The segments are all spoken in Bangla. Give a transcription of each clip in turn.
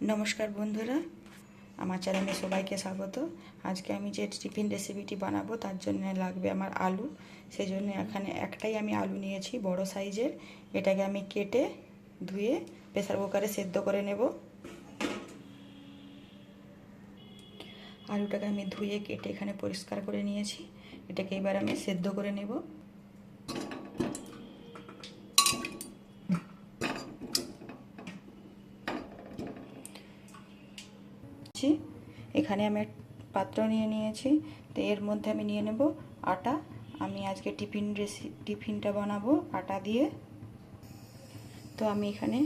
নমস্কার বন্ধুরা, আমার চ্যানেলে সবাইকে স্বাগত। আজকে আমি যে টিফিন রেসিপিটি বানাবো, তার জন্য লাগবে আমার আলু। সেই জন্য এখানে একটাই আমি আলু নিয়েছি, বড় সাইজের। এটাকে আমি কেটে ধুয়ে প্রেসার কুকারে সেদ্ধ করে নেব। আলুটাকে আমি ধুয়ে কেটে এখানে পরিষ্কার করে নিয়েছি। এটাকে এবার আমি সেদ্ধ করে নেব। নিয়েছি। এখানে আমি পাত্র নিয়ে নিয়েছি। তো এর মধ্যে আমি নিয়ে নেব আটা। আমি আজকে টিফিন রেসি, টিফিনটা বানাবো আটা দিয়ে। তো আমি এখানে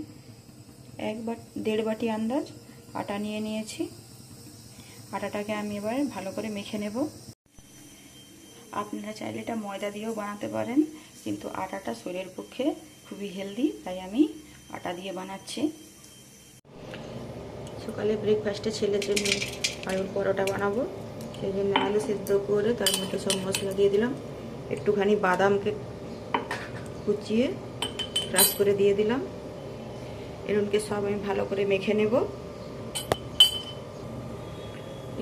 এক বাট দেড় বাটি আন্দাজ আটা নিয়ে নিয়েছি। আটাটাকে আমি এবার ভালো করে মেখে নেব। আপনারা চাইলে এটা ময়দা দিয়েও বানাতে পারেন, কিন্তু আটাটা শরীরের পক্ষে খুবই হেলদি, তাই আমি আটা দিয়ে বানাচ্ছি। সকালে ব্রেকফাস্টে ছেলের জন্য আলুর পরোটা বানাবো। সেই জন্য আলু সেদ্ধ করে তার মধ্যে সব মশলা দিয়ে দিলাম। একটুখানি বাদামকে কুচিয়ে ক্রাশ করে দিয়ে দিলাম। এরকমকে সব আমি ভালো করে মেখে নেব।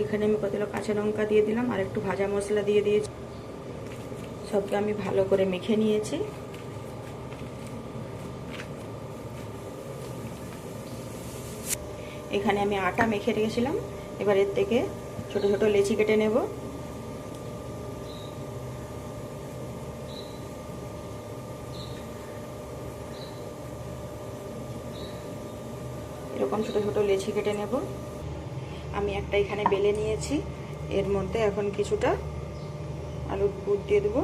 এখানে আমি কতগুলো কাঁচা লঙ্কা দিয়ে দিলাম আর একটু ভাজা মশলা দিয়ে দিয়েছি। সবকে আমি ভালো করে মেখে নিয়েছি। এখানে আমি আটা মেখে রেখেছিলাম। এবার এর থেকে ছোট ছোট লেচি কেটে নেব। এরকম ছোট ছোট লেচি কেটে নেব। আমি একটা এখানে বেলে নিয়েছি। এর মধ্যে এখন কিছুটা আলুর পুর দিয়ে দেবো।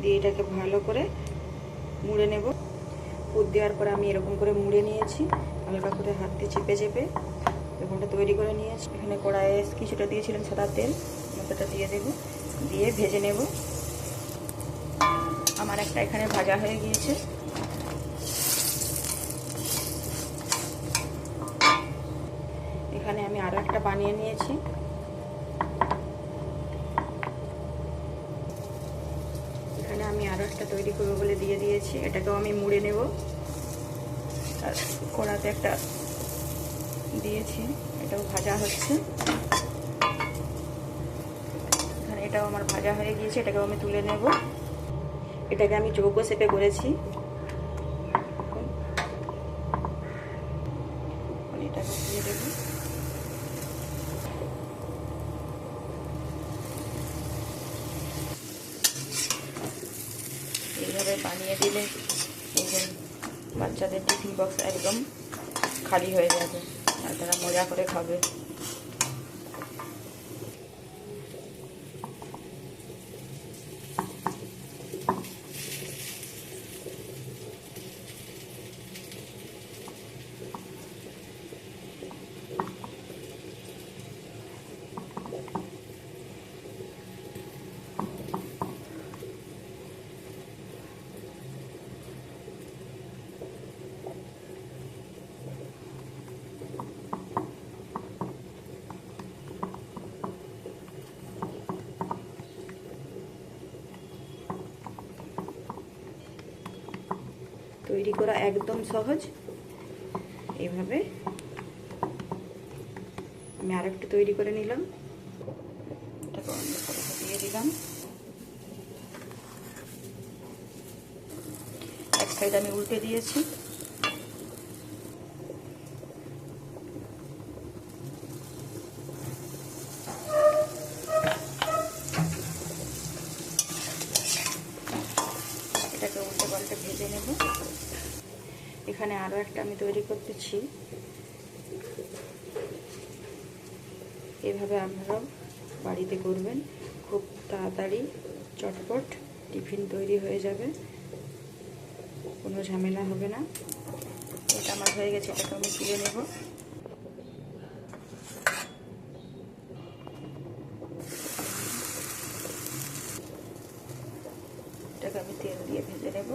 দিয়ে এটাকে ভালো করে মুড়ে নেব। পুর দেওয়ার পরে আমি এরকম করে মুড়ে নিয়েছি, হালকা করে হাত দিয়ে চেপে চেপে, এরকমটা তৈরি করে নিয়েছি। এখানে কড়াইয়ে কিছুটা দিয়েছিলাম সাদা তেল, মশলাটা দিয়ে দেবো, দিয়ে ভেজে নেব। আমার একটা এখানে ভাজা হয়ে গিয়েছে। এখানে আমি আরও একটা বানিয়ে নিয়েছি এখানে আমি আরও একটা তৈরি করব বলে দিয়ে দিয়েছি। এটাকেও আমি মুড়ে নেব। আর কড়াতে একটা দিয়েছি। এটাও ভাজা হচ্ছে। এটাও আমার ভাজা হয়ে গিয়েছে। এটাকেও আমি তুলে নেব। এটাকে আমি চৌকো সেপে করেছি এটাকে দিয়ে দেবো বানিয়ে দিলে বাচ্চাদের টিফিন বক্স একদম খালি হয়ে যাবে। আর তারা মজা করে খাবে। তৈরি করা একদম সহজ। এইভাবে আমি আরেকটু তৈরি করে নিলাম। দিয়ে দিলাম। এক সাইড আমি উল্টে দিয়েছি এটাকে উল্টে পাল্টে ভেজে নেব এখানে আরও একটা আমি তৈরি করতেছি। এভাবে আপনারাও বাড়িতে করবেন। খুব তাড়াতাড়ি চটপট টিফিন তৈরি হয়ে যাবে। কোনো ঝামেলা হবে না। এটা আমার হয়ে গেছে, এটাকে আমি তুলে নেব। এটাকে আমি তেল দিয়ে ভেজে নেব।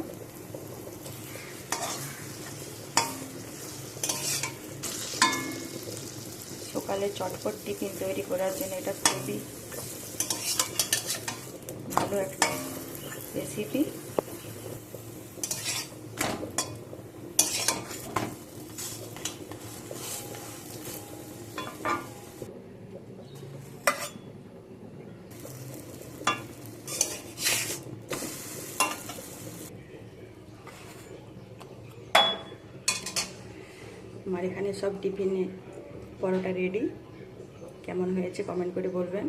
তাহলে চটপট টিফিন তৈরি করার জন্য এটা খুবই ভালো একটা রেসিপি আমার এখানে সব টিফিনে পরোটা রেডি কেমন হয়েছে কমেন্ট করে বলবেন।